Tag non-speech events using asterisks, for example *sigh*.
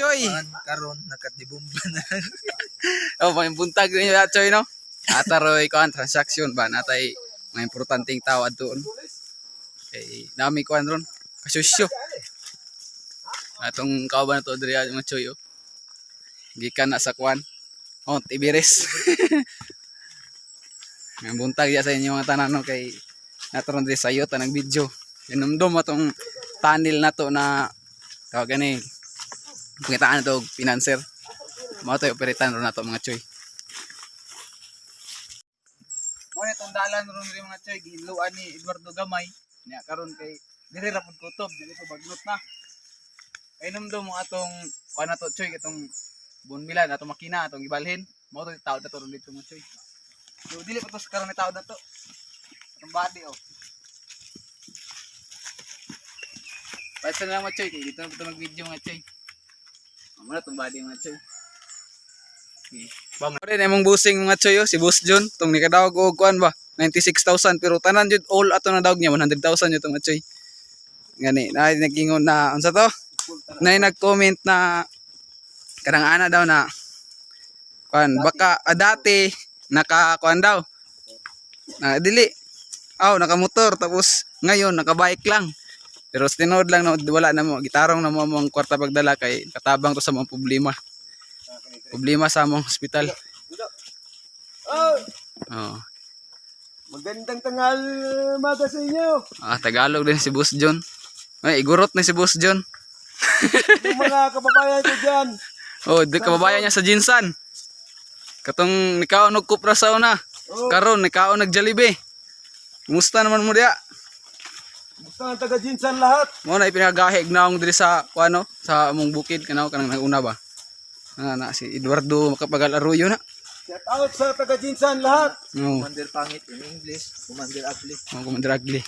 Choy. karon nakadibumba na. *laughs* Oh, mga buntag rin yung Choy, no? Ataroy ko ang transaction ba? Natay mga importanteng tawad doon. Eh, dami ko ron. Kasusyo. Atong kauban na to, diri mga Choy, oh. Gikan na sa kwan. Oh, Tibiris. Ang buntag ya sa inyo mga tanan no kay nataron diri sayo tanang video. Inumdum atong tunnel na to na tawag gani. Pangitaan na to og financer. Mao to operatan ro na to mga choy. Mo na tong dalan ron diri mga choy giluan ni Eduardo Gamay. Nya karon kay diri ra pud kutob dili ko bagnot na. Kay inumdum mo atong kuan na to choy itong bunmilan atong makina atong gibalhin. Mao to tawag na to ron dito mga choy. So, dili pa to sa karon ni tao na to. Itong body, oh. Basta na lang mga choy. Dito na po ito mag-video mga choy. Oh, muna itong body mga choy. Bang. Ito rin among busing mga choy, oh. Si Boss John. Itong nikadawag o kuan ba? 96,000. Pero tanan yun, all ato na dawag niya. 100,000 yun ito mga choy. Gani, na nagingon na, ano sa to? Na nag-comment na kanang ana daw na kuan baka ah, dati naka kuan daw. Na dili. Aw, nakamotor tapos ngayon nakabike lang. Pero sa tinood lang na wala na mo gitarong na mo ang kwarta pagdala kay katabang to sa mga problema. Problema sa among hospital. Oh, Oh. magandang tanghal maga sa inyo. Ah, Tagalog din si Boss John. Ay, igurot na si Boss John. Yung mga kababayan ko dyan. *laughs* Oh, di kababayan niya sa Jinsan. Katong nikaw nagkupra sa una. Karon nikaw nag-Jollibee. Kumusta naman mo diya? Ng taga Jinsan lahat. Mo na ipinagahig na akong diri sa kuano sa among bukid kanaw kanang naguna ba. Na, na si Eduardo makapagal aruyo na. Shout out sa taga Jinsan lahat. No, Commander pangit in English, Commander ugly. mo ko mandragli.